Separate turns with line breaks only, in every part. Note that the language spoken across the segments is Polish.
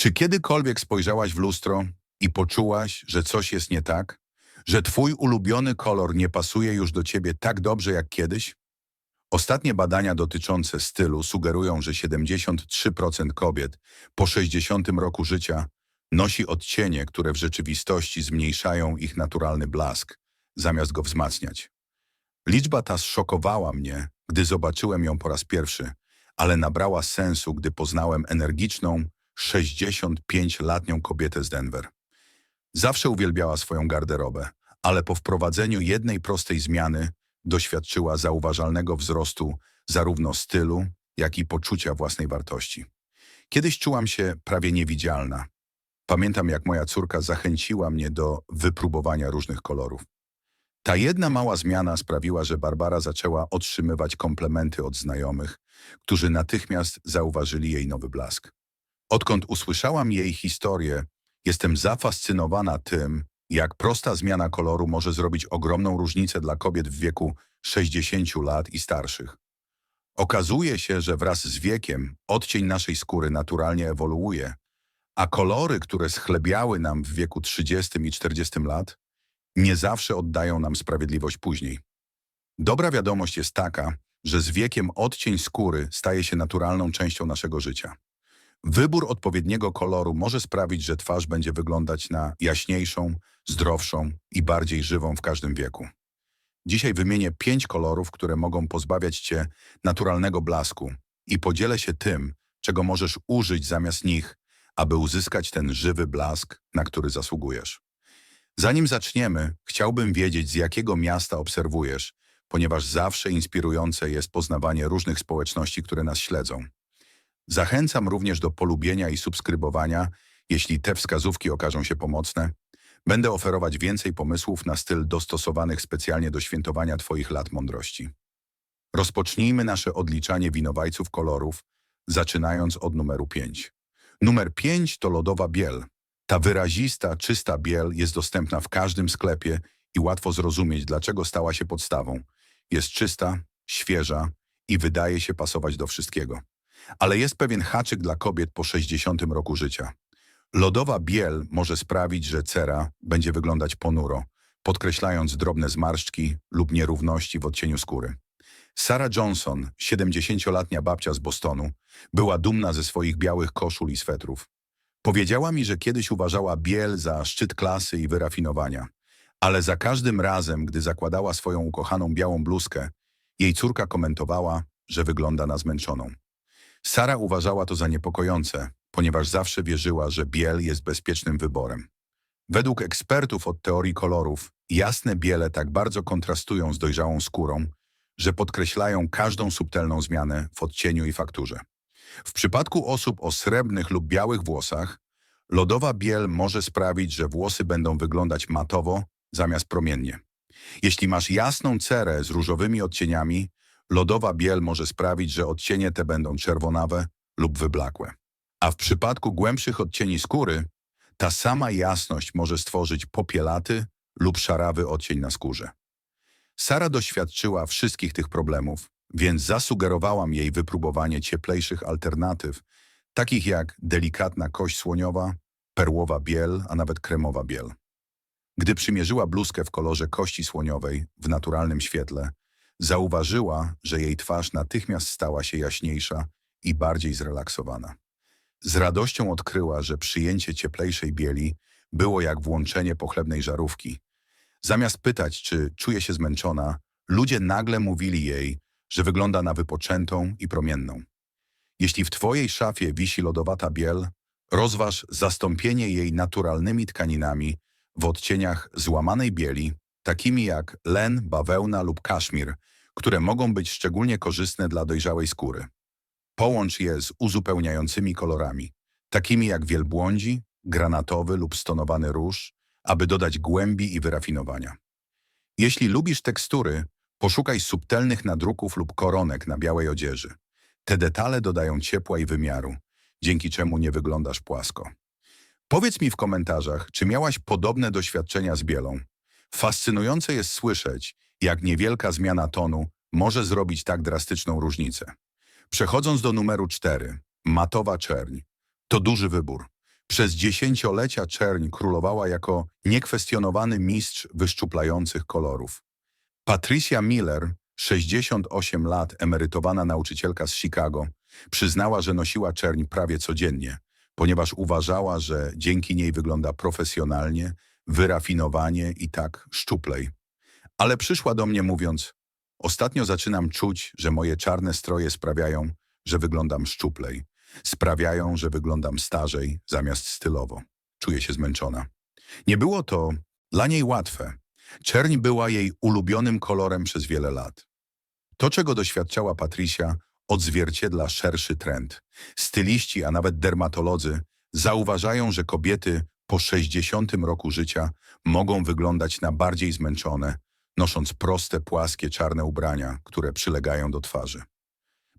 Czy kiedykolwiek spojrzałaś w lustro i poczułaś, że coś jest nie tak? Że twój ulubiony kolor nie pasuje już do ciebie tak dobrze jak kiedyś? Ostatnie badania dotyczące stylu sugerują, że 73% kobiet po 60 roku życia nosi odcienie, które w rzeczywistości zmniejszają ich naturalny blask, zamiast go wzmacniać. Liczba ta zszokowała mnie, gdy zobaczyłem ją po raz pierwszy, ale nabrała sensu, gdy poznałem energiczną, 65-letnią kobietę z Denver. Zawsze uwielbiała swoją garderobę, ale po wprowadzeniu jednej prostej zmiany doświadczyła zauważalnego wzrostu zarówno stylu, jak i poczucia własnej wartości. Kiedyś czułam się prawie niewidzialna. Pamiętam, jak moja córka zachęciła mnie do wypróbowania różnych kolorów. Ta jedna mała zmiana sprawiła, że Barbara zaczęła otrzymywać komplementy od znajomych, którzy natychmiast zauważyli jej nowy blask. Odkąd usłyszałam jej historię, jestem zafascynowana tym, jak prosta zmiana koloru może zrobić ogromną różnicę dla kobiet w wieku 60 lat i starszych. Okazuje się, że wraz z wiekiem odcień naszej skóry naturalnie ewoluuje, a kolory, które schlebiały nam w wieku 30 i 40 lat, nie zawsze oddają nam sprawiedliwość później. Dobra wiadomość jest taka, że z wiekiem odcień skóry staje się naturalną częścią naszego życia. Wybór odpowiedniego koloru może sprawić, że twarz będzie wyglądać na jaśniejszą, zdrowszą i bardziej żywą w każdym wieku. Dzisiaj wymienię pięć kolorów, które mogą pozbawiać Cię naturalnego blasku i podzielę się tym, czego możesz użyć zamiast nich, aby uzyskać ten żywy blask, na który zasługujesz. Zanim zaczniemy, chciałbym wiedzieć, z jakiego miasta obserwujesz, ponieważ zawsze inspirujące jest poznawanie różnych społeczności, które nas śledzą. Zachęcam również do polubienia i subskrybowania, jeśli te wskazówki okażą się pomocne. Będę oferować więcej pomysłów na styl dostosowanych specjalnie do świętowania Twoich lat mądrości. Rozpocznijmy nasze odliczanie winowajców kolorów, zaczynając od numeru 5. Numer 5 to lodowa biel. Ta wyrazista, czysta biel jest dostępna w każdym sklepie i łatwo zrozumieć, dlaczego stała się podstawą. Jest czysta, świeża i wydaje się pasować do wszystkiego. Ale jest pewien haczyk dla kobiet po 60 roku życia. Lodowa biel może sprawić, że cera będzie wyglądać ponuro, podkreślając drobne zmarszczki lub nierówności w odcieniu skóry. Sarah Johnson, 70-letnia babcia z Bostonu, była dumna ze swoich białych koszul i swetrów. Powiedziała mi, że kiedyś uważała biel za szczyt klasy i wyrafinowania, ale za każdym razem, gdy zakładała swoją ukochaną białą bluzkę, jej córka komentowała, że wygląda na zmęczoną. Sara uważała to za niepokojące, ponieważ zawsze wierzyła, że biel jest bezpiecznym wyborem. Według ekspertów od teorii kolorów, jasne biele tak bardzo kontrastują z dojrzałą skórą, że podkreślają każdą subtelną zmianę w odcieniu i fakturze. W przypadku osób o srebrnych lub białych włosach, lodowa biel może sprawić, że włosy będą wyglądać matowo zamiast promiennie. Jeśli masz jasną cerę z różowymi odcieniami, lodowa biel może sprawić, że odcienie te będą czerwonawe lub wyblakłe. A w przypadku głębszych odcieni skóry, ta sama jasność może stworzyć popielaty lub szarawy odcień na skórze. Sara doświadczyła wszystkich tych problemów, więc zasugerowałam jej wypróbowanie cieplejszych alternatyw, takich jak delikatna kość słoniowa, perłowa biel, a nawet kremowa biel. Gdy przymierzyła bluzkę w kolorze kości słoniowej w naturalnym świetle, zauważyła, że jej twarz natychmiast stała się jaśniejsza i bardziej zrelaksowana. Z radością odkryła, że przyjęcie cieplejszej bieli było jak włączenie pochlebnej żarówki. Zamiast pytać, czy czuje się zmęczona, ludzie nagle mówili jej, że wygląda na wypoczętą i promienną. Jeśli w Twojej szafie wisi lodowata biel, rozważ zastąpienie jej naturalnymi tkaninami w odcieniach złamanej bieli, takimi jak len, bawełna lub kaszmir, które mogą być szczególnie korzystne dla dojrzałej skóry. Połącz je z uzupełniającymi kolorami, takimi jak wielbłądzi, granatowy lub stonowany róż, aby dodać głębi i wyrafinowania. Jeśli lubisz tekstury, poszukaj subtelnych nadruków lub koronek na białej odzieży. Te detale dodają ciepła i wymiaru, dzięki czemu nie wyglądasz płasko. Powiedz mi w komentarzach, czy miałaś podobne doświadczenia z bielą. Fascynujące jest słyszeć, jak niewielka zmiana tonu może zrobić tak drastyczną różnicę. Przechodząc do numeru 4, matowa czerń. To duży wybór. Przez dziesięciolecia czerń królowała jako niekwestionowany mistrz wyszczuplających kolorów. Patricia Miller, 68 lat, emerytowana nauczycielka z Chicago, przyznała, że nosiła czerń prawie codziennie, ponieważ uważała, że dzięki niej wygląda profesjonalnie, wyrafinowanie i tak szczuplej. Ale przyszła do mnie mówiąc, ostatnio zaczynam czuć, że moje czarne stroje sprawiają, że wyglądam szczuplej. Sprawiają, że wyglądam starzej zamiast stylowo. Czuję się zmęczona. Nie było to dla niej łatwe. Czerń była jej ulubionym kolorem przez wiele lat. To, czego doświadczała Patricia, odzwierciedla szerszy trend. Styliści, a nawet dermatolodzy zauważają, że kobiety po 60 roku życia mogą wyglądać na bardziej zmęczone, nosząc proste, płaskie, czarne ubrania, które przylegają do twarzy.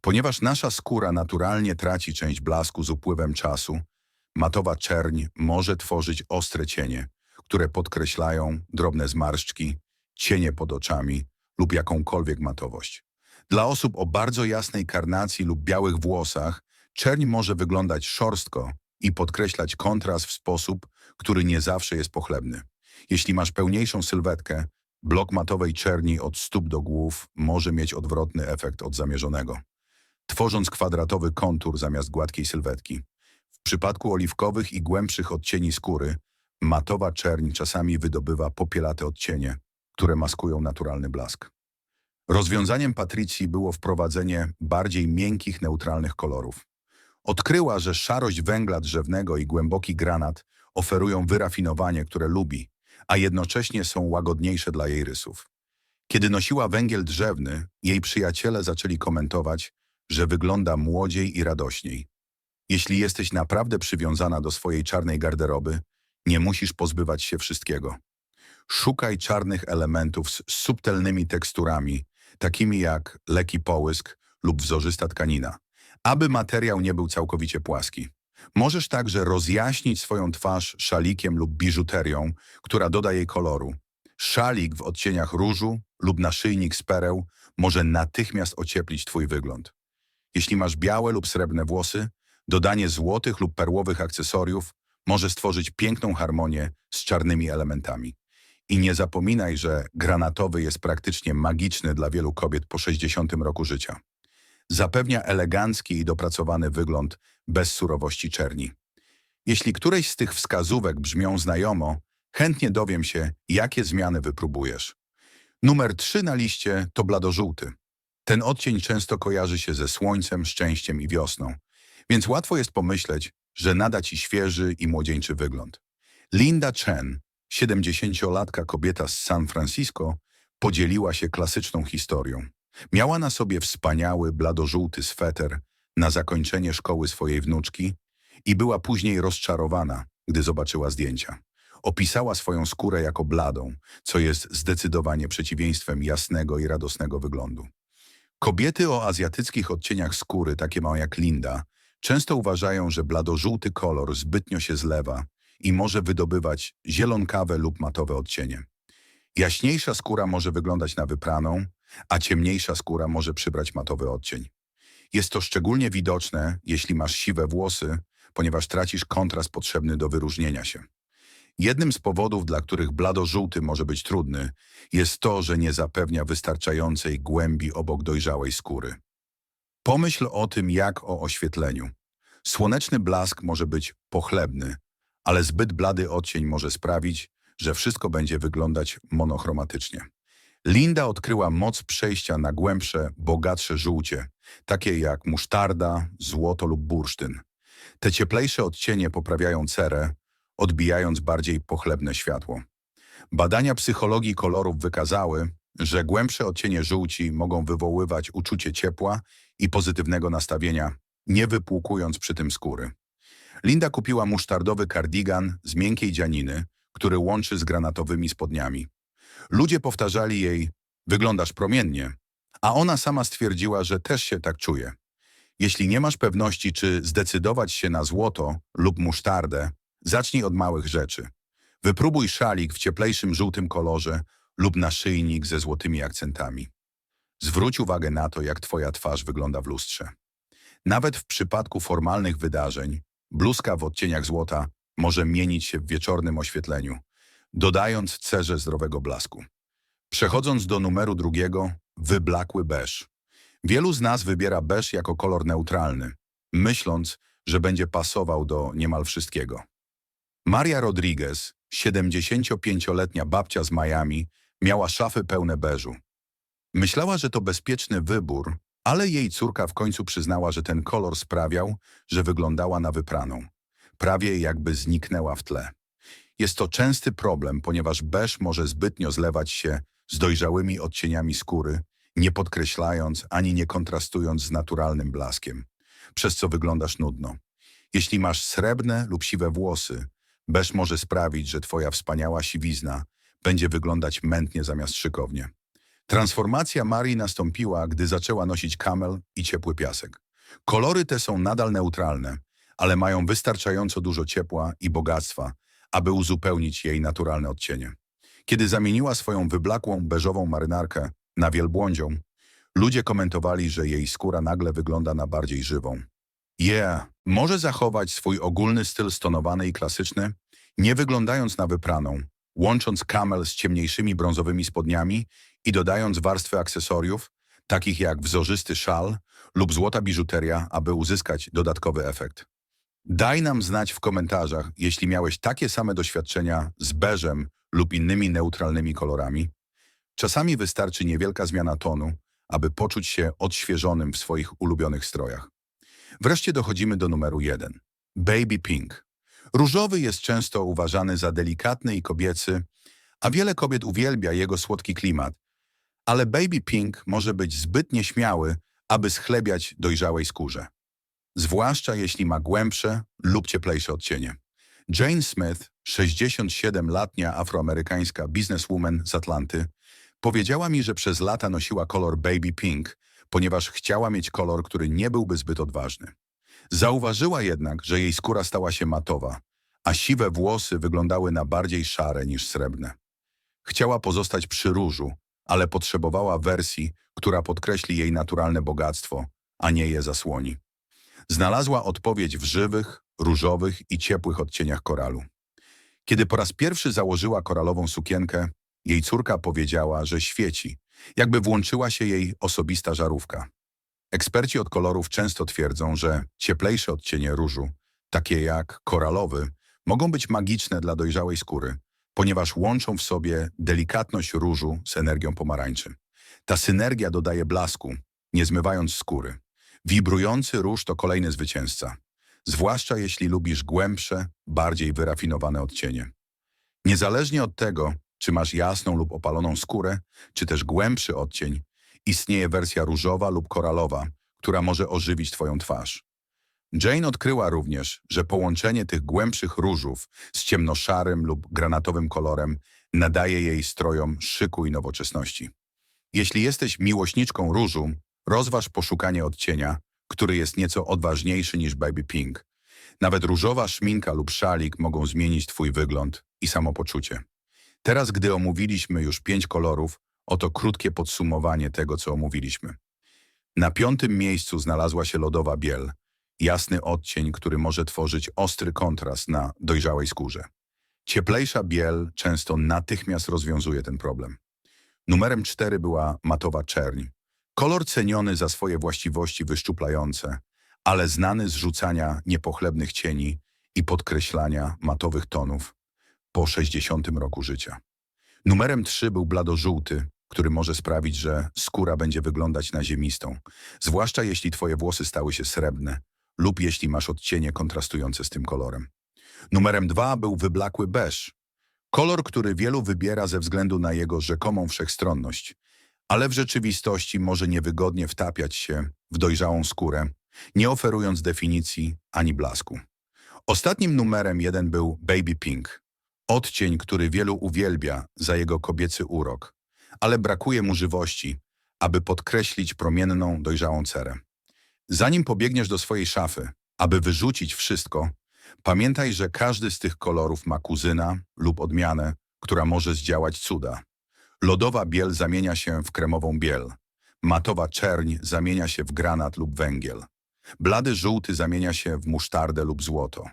Ponieważ nasza skóra naturalnie traci część blasku z upływem czasu, matowa czerń może tworzyć ostre cienie, które podkreślają drobne zmarszczki, cienie pod oczami lub jakąkolwiek matowość. Dla osób o bardzo jasnej karnacji lub białych włosach czerń może wyglądać szorstko i podkreślać kontrast w sposób, który nie zawsze jest pochlebny. Jeśli masz pełniejszą sylwetkę, blok matowej czerni od stóp do głów może mieć odwrotny efekt od zamierzonego, tworząc kwadratowy kontur zamiast gładkiej sylwetki. W przypadku oliwkowych i głębszych odcieni skóry, matowa czerń czasami wydobywa popielate odcienie, które maskują naturalny blask. Rozwiązaniem Patrycji było wprowadzenie bardziej miękkich, neutralnych kolorów. Odkryła, że szarość węgla drzewnego i głęboki granat oferują wyrafinowanie, które lubi, a jednocześnie są łagodniejsze dla jej rysów. Kiedy nosiła węgiel drzewny, jej przyjaciele zaczęli komentować, że wygląda młodziej i radośniej. Jeśli jesteś naprawdę przywiązana do swojej czarnej garderoby, nie musisz pozbywać się wszystkiego. Szukaj czarnych elementów z subtelnymi teksturami, takimi jak leki połysk lub wzorzysta tkanina, aby materiał nie był całkowicie płaski. Możesz także rozjaśnić swoją twarz szalikiem lub biżuterią, która doda jej koloru. Szalik w odcieniach różu lub naszyjnik z pereł może natychmiast ocieplić twój wygląd. Jeśli masz białe lub srebrne włosy, dodanie złotych lub perłowych akcesoriów może stworzyć piękną harmonię z czarnymi elementami. I nie zapominaj, że granatowy jest praktycznie magiczny dla wielu kobiet po 60 roku życia. Zapewnia elegancki i dopracowany wygląd bez surowości czerni. Jeśli któreś z tych wskazówek brzmią znajomo, chętnie dowiem się, jakie zmiany wypróbujesz. Numer 3 na liście to bladożółty. Ten odcień często kojarzy się ze słońcem, szczęściem i wiosną, więc łatwo jest pomyśleć, że nada ci świeży i młodzieńczy wygląd. Linda Chen, 70-latka kobieta z San Francisco, podzieliła się klasyczną historią. Miała na sobie wspaniały, bladożółty sweter na zakończenie szkoły swojej wnuczki i była później rozczarowana, gdy zobaczyła zdjęcia. Opisała swoją skórę jako bladą, co jest zdecydowanie przeciwieństwem jasnego i radosnego wyglądu. Kobiety o azjatyckich odcieniach skóry, takie małe jak Linda, często uważają, że bladożółty kolor zbytnio się zlewa i może wydobywać zielonkawe lub matowe odcienie. Jaśniejsza skóra może wyglądać na wypraną, a ciemniejsza skóra może przybrać matowy odcień. Jest to szczególnie widoczne, jeśli masz siwe włosy, ponieważ tracisz kontrast potrzebny do wyróżnienia się. Jednym z powodów, dla których bladożółty może być trudny, jest to, że nie zapewnia wystarczającej głębi obok dojrzałej skóry. Pomyśl o tym jak o oświetleniu. Słoneczny blask może być pochlebny, ale zbyt blady odcień może sprawić, że wszystko będzie wyglądać monochromatycznie. Linda odkryła moc przejścia na głębsze, bogatsze żółcie, takie jak musztarda, złoto lub bursztyn. Te cieplejsze odcienie poprawiają cerę, odbijając bardziej pochlebne światło. Badania psychologii kolorów wykazały, że głębsze odcienie żółci mogą wywoływać uczucie ciepła i pozytywnego nastawienia, nie wypłukując przy tym skóry. Linda kupiła musztardowy kardigan z miękkiej dzianiny, który łączy z granatowymi spodniami. Ludzie powtarzali jej, wyglądasz promiennie, a ona sama stwierdziła, że też się tak czuje. Jeśli nie masz pewności, czy zdecydować się na złoto lub musztardę, zacznij od małych rzeczy. Wypróbuj szalik w cieplejszym żółtym kolorze lub naszyjnik ze złotymi akcentami. Zwróć uwagę na to, jak twoja twarz wygląda w lustrze. Nawet w przypadku formalnych wydarzeń, bluzka w odcieniach złota może mienić się w wieczornym oświetleniu, dodając cerze zdrowego blasku. Przechodząc do numeru drugiego, wyblakły beż. Wielu z nas wybiera beż jako kolor neutralny, myśląc, że będzie pasował do niemal wszystkiego. Maria Rodriguez, 75-letnia babcia z Miami, miała szafy pełne beżu. Myślała, że to bezpieczny wybór, ale jej córka w końcu przyznała, że ten kolor sprawiał, że wyglądała na wypraną. Prawie jakby zniknęła w tle. Jest to częsty problem, ponieważ beż może zbytnio zlewać się z dojrzałymi odcieniami skóry, nie podkreślając ani nie kontrastując z naturalnym blaskiem, przez co wyglądasz nudno. Jeśli masz srebrne lub siwe włosy, beż może sprawić, że twoja wspaniała siwizna będzie wyglądać mętnie zamiast szykownie. Transformacja Marii nastąpiła, gdy zaczęła nosić kamel i ciepły piasek. Kolory te są nadal neutralne, ale mają wystarczająco dużo ciepła i bogactwa, aby uzupełnić jej naturalne odcienie. Kiedy zamieniła swoją wyblakłą beżową marynarkę na wielbłądzią, ludzie komentowali, że jej skóra nagle wygląda na bardziej żywą. Yeah, może zachować swój ogólny styl stonowany i klasyczny, nie wyglądając na wypraną, łącząc kamel z ciemniejszymi brązowymi spodniami i dodając warstwę akcesoriów, takich jak wzorzysty szal lub złota biżuteria, aby uzyskać dodatkowy efekt. Daj nam znać w komentarzach, jeśli miałeś takie same doświadczenia z beżem lub innymi neutralnymi kolorami. Czasami wystarczy niewielka zmiana tonu, aby poczuć się odświeżonym w swoich ulubionych strojach. Wreszcie dochodzimy do numeru jeden. Baby Pink. Różowy jest często uważany za delikatny i kobiecy, a wiele kobiet uwielbia jego słodki klimat. Ale Baby Pink może być zbyt nieśmiały, aby schlebiać dojrzałej skórze. Zwłaszcza jeśli ma głębsze lub cieplejsze odcienie. Jane Smith, 67-latnia afroamerykańska bizneswoman z Atlanty, powiedziała mi, że przez lata nosiła kolor baby pink, ponieważ chciała mieć kolor, który nie byłby zbyt odważny. Zauważyła jednak, że jej skóra stała się matowa, a siwe włosy wyglądały na bardziej szare niż srebrne. Chciała pozostać przy różu, ale potrzebowała wersji, która podkreśli jej naturalne bogactwo, a nie je zasłoni. Znalazła odpowiedź w żywych, różowych i ciepłych odcieniach koralu. Kiedy po raz pierwszy założyła koralową sukienkę, jej córka powiedziała, że świeci, jakby włączyła się jej osobista żarówka. Eksperci od kolorów często twierdzą, że cieplejsze odcienie różu, takie jak koralowy, mogą być magiczne dla dojrzałej skóry, ponieważ łączą w sobie delikatność różu z energią pomarańczy. Ta synergia dodaje blasku, nie zmywając skóry. Wibrujący róż to kolejny zwycięzca, zwłaszcza jeśli lubisz głębsze, bardziej wyrafinowane odcienie. Niezależnie od tego, czy masz jasną lub opaloną skórę, czy też głębszy odcień, istnieje wersja różowa lub koralowa, która może ożywić Twoją twarz. Jane odkryła również, że połączenie tych głębszych różów z ciemnoszarym lub granatowym kolorem nadaje jej strojom szyku i nowoczesności. Jeśli jesteś miłośniczką różu, rozważ poszukanie odcienia, który jest nieco odważniejszy niż baby pink. Nawet różowa szminka lub szalik mogą zmienić Twój wygląd i samopoczucie. Teraz, gdy omówiliśmy już pięć kolorów, oto krótkie podsumowanie tego, co omówiliśmy. Na piątym miejscu znalazła się lodowa biel, jasny odcień, który może tworzyć ostry kontrast na dojrzałej skórze. Cieplejsza biel często natychmiast rozwiązuje ten problem. Numerem cztery była matowa czerń. Kolor ceniony za swoje właściwości wyszczuplające, ale znany z rzucania niepochlebnych cieni i podkreślania matowych tonów po 60 roku życia. Numerem 3 był bladożółty, który może sprawić, że skóra będzie wyglądać na ziemistą, zwłaszcza jeśli twoje włosy stały się srebrne lub jeśli masz odcienie kontrastujące z tym kolorem. Numerem 2 był wyblakły beż, kolor, który wielu wybiera ze względu na jego rzekomą wszechstronność, ale w rzeczywistości może niewygodnie wtapiać się w dojrzałą skórę, nie oferując definicji ani blasku. Ostatnim numerem jeden był Baby Pink, Odcień, który wielu uwielbia za jego kobiecy urok, ale brakuje mu żywości, aby podkreślić promienną, dojrzałą cerę. Zanim pobiegniesz do swojej szafy, aby wyrzucić wszystko, pamiętaj, że każdy z tych kolorów ma kuzyna lub odmianę, która może zdziałać cuda. Lodowa biel zamienia się w kremową biel. Matowa czerń zamienia się w granat lub węgiel. Blady żółty zamienia się w musztardę lub złoto.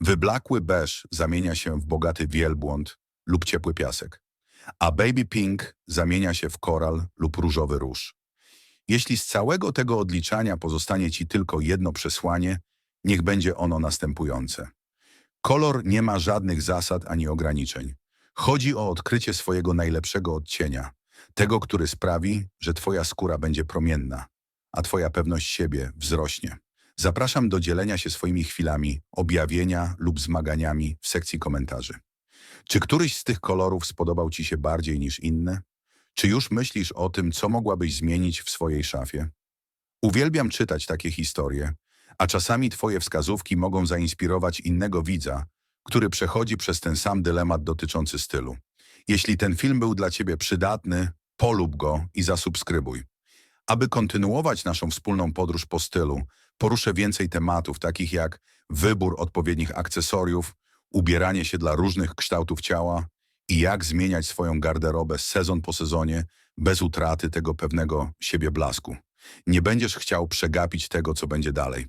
Wyblakły beż zamienia się w bogaty wielbłąd lub ciepły piasek, a baby pink zamienia się w koral lub różowy róż. Jeśli z całego tego odliczania pozostanie ci tylko jedno przesłanie, niech będzie ono następujące. Kolor nie ma żadnych zasad ani ograniczeń. Chodzi o odkrycie swojego najlepszego odcienia, tego, który sprawi, że twoja skóra będzie promienna, a twoja pewność siebie wzrośnie. Zapraszam do dzielenia się swoimi chwilami, objawienia lub zmaganiami w sekcji komentarzy. Czy któryś z tych kolorów spodobał ci się bardziej niż inne? Czy już myślisz o tym, co mogłabyś zmienić w swojej szafie? Uwielbiam czytać takie historie, a czasami twoje wskazówki mogą zainspirować innego widza, który przechodzi przez ten sam dylemat dotyczący stylu. Jeśli ten film był dla ciebie przydatny, polub go i zasubskrybuj. Aby kontynuować naszą wspólną podróż po stylu, poruszę więcej tematów, takich jak wybór odpowiednich akcesoriów, ubieranie się dla różnych kształtów ciała i jak zmieniać swoją garderobę sezon po sezonie bez utraty tego pewnego siebie blasku. Nie będziesz chciał przegapić tego, co będzie dalej.